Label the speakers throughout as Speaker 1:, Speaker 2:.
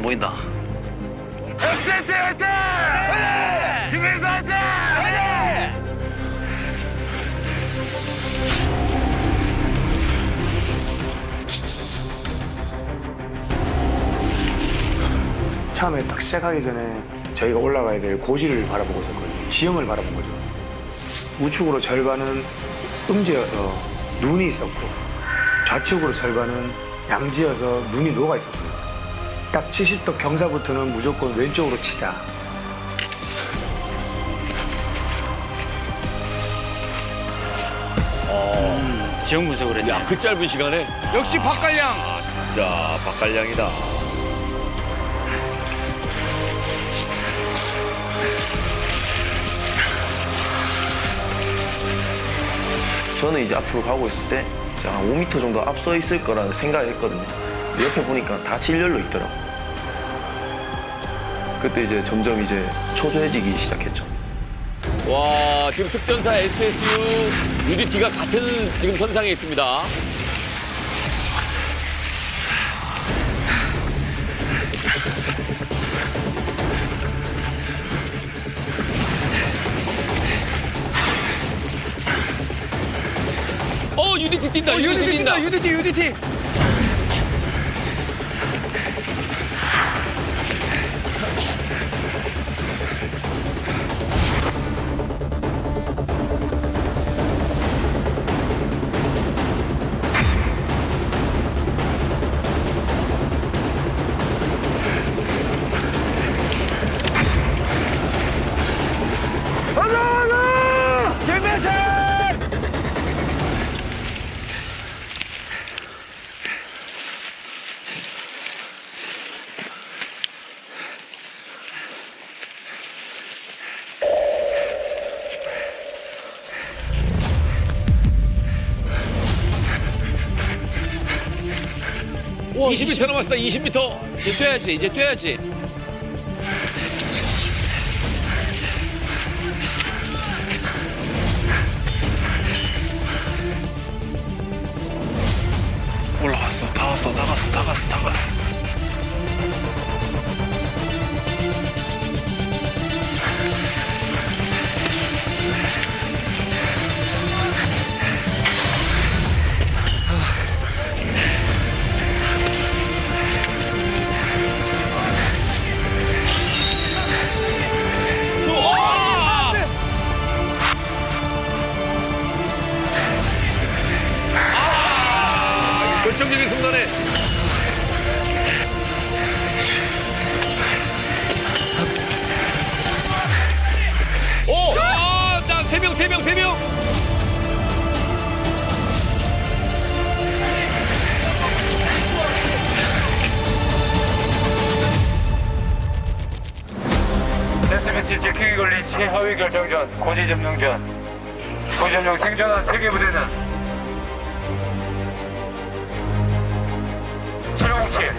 Speaker 1: 안 보인다.
Speaker 2: 엑센트 화이팅! 김민수 화이팅!
Speaker 3: 처음에 딱 시작하기 전에 저희가 올라가야 될 고지를 바라보고 있었거든요. 지형을 바라본 거죠. 우측으로 절반은 음지여서 눈이 있었고 좌측으로 절반은 양지여서 눈이 녹아 있었거든요. 딱 70도 경사부터는 무조건 왼쪽으로 치자.
Speaker 1: 지형 분석을 했네.
Speaker 4: 야, 그 짧은 시간에.
Speaker 2: 역시 박갈량
Speaker 4: 자, 박갈량이다.
Speaker 5: 저는 이제 앞으로 가고 있을 때 제가 한 5m 정도 앞서 있을 거라는 생각을 했거든요. 옆에 보니까 다 질렬로 있더라고. 그때 이제 점점 이제 초조해지기 시작했죠.
Speaker 4: 와, 지금 특전사 SSU, UDT가 같은 지금 선상에 있습니다. 어, UDT 뛴다, UDT 뛴다.
Speaker 2: UDT UDT
Speaker 4: 20m 남았다, 20m. 이제 뛰어야지, 이제 뛰어야지.
Speaker 1: 올라왔어. 다 왔어. 다 갔어. 다 갔어. 다 갔어.
Speaker 2: 지키기 걸린 최하위 결정전 고지 점령전. 고지 점령 생존한 세계 부대는 707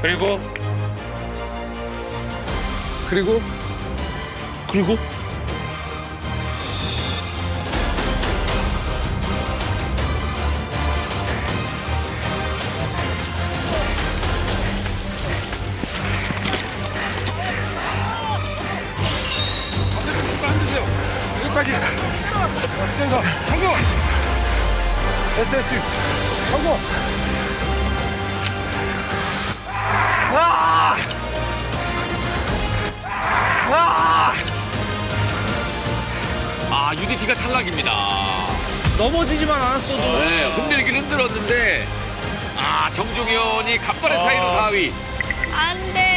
Speaker 2: 그리고?
Speaker 4: 그리고? 그리고
Speaker 2: 전사 성공 SS 성공
Speaker 4: 아, UDT가 탈락입니다.
Speaker 1: 넘어지지만 않았어도.
Speaker 4: 네, 흔들긴 흔들었는데 아, 정종현이 간발의 사이로 4위.
Speaker 6: 안 돼.